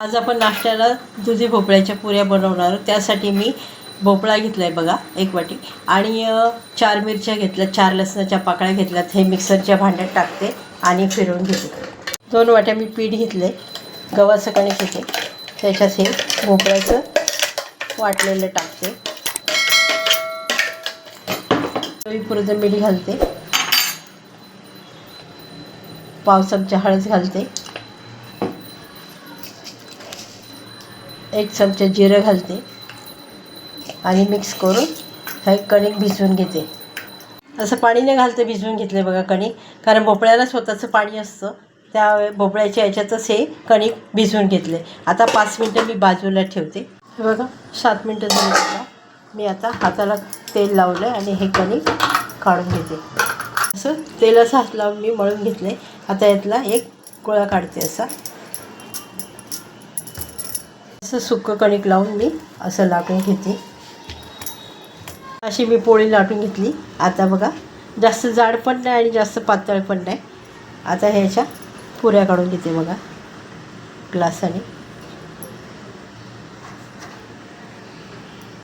आज आपण नाश्त्याला दुधी भोपळ्याच्या पुऱ्या बनवणार आहोत. त्यासाठी मी भोपळा घेतला आहे बघा एक वाटी. आणि चार मिरच्या घेतल्या चार लसणाच्या पाकळ्या घेतल्यात. हे मिक्सरच्या भांड्यात टाकते आणि फिरवून घेते. दोन वाट्या मी पीठ घेतले गव्हाचं कणिक घेते. त्याच्यात हे भोपळ्याचं वाटलेलं टाकते. चवीपुरतं मीठ घालते. पाव चमचा हळद घालते. एक चमचा जिरं घालते. आणि मिक्स करून हे कणिक भिजवून घेते. असं पाणी नाही घालते भिजवून घेतले बघा कणिक. कारण भोपळ्याला स्वतःचं पाणी असतं. त्या भोपळ्याच्या याच्यातच हे कणिक भिजवून घेतले आता पाच मिनटं मी बाजूला ठेवते. हे बघा सात मिनटं झाली आता. मी आता हाताला तेल लावलं आणि हे कणिक काढून घेते. असं तेलाचा हात लावून मी मळून घेतले आता यातला एक गोळा काढते असा. असं सुकं कणिक लावून मी असं लाटून घेते. अशी मी पोळी लाटून घेतली. आता बघा जास्त जाड पण नाही आणि जास्त पातळ पण नाही. आता ह्याच्या पुऱ्या काढून घेते बघा ग्लासाने.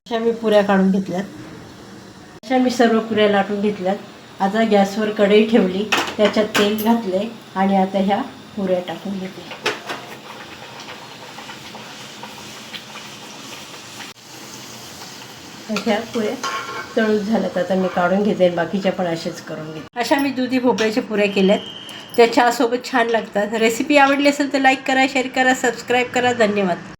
अशा मी पुऱ्या काढून घेतल्यात. अशा मी सर्व पुऱ्या लाटून घेतल्यात. आता गॅसवर कढई ठेवली त्याच्यात तेल घातले आणि आता ह्या पुऱ्या टाकून घेते. ह्या पुऱ्या तळून झाल्यात आता मी काढून घेते बाकीच्या पण असेच करून घेते. अशा मी दुधी भोपळ्याच्या पुऱ्या केल्यात त्या चहासोबत छान लागतात. रेसिपी आवडली असेल तर लाईक करा शेअर करा सबस्क्राईब करा. धन्यवाद.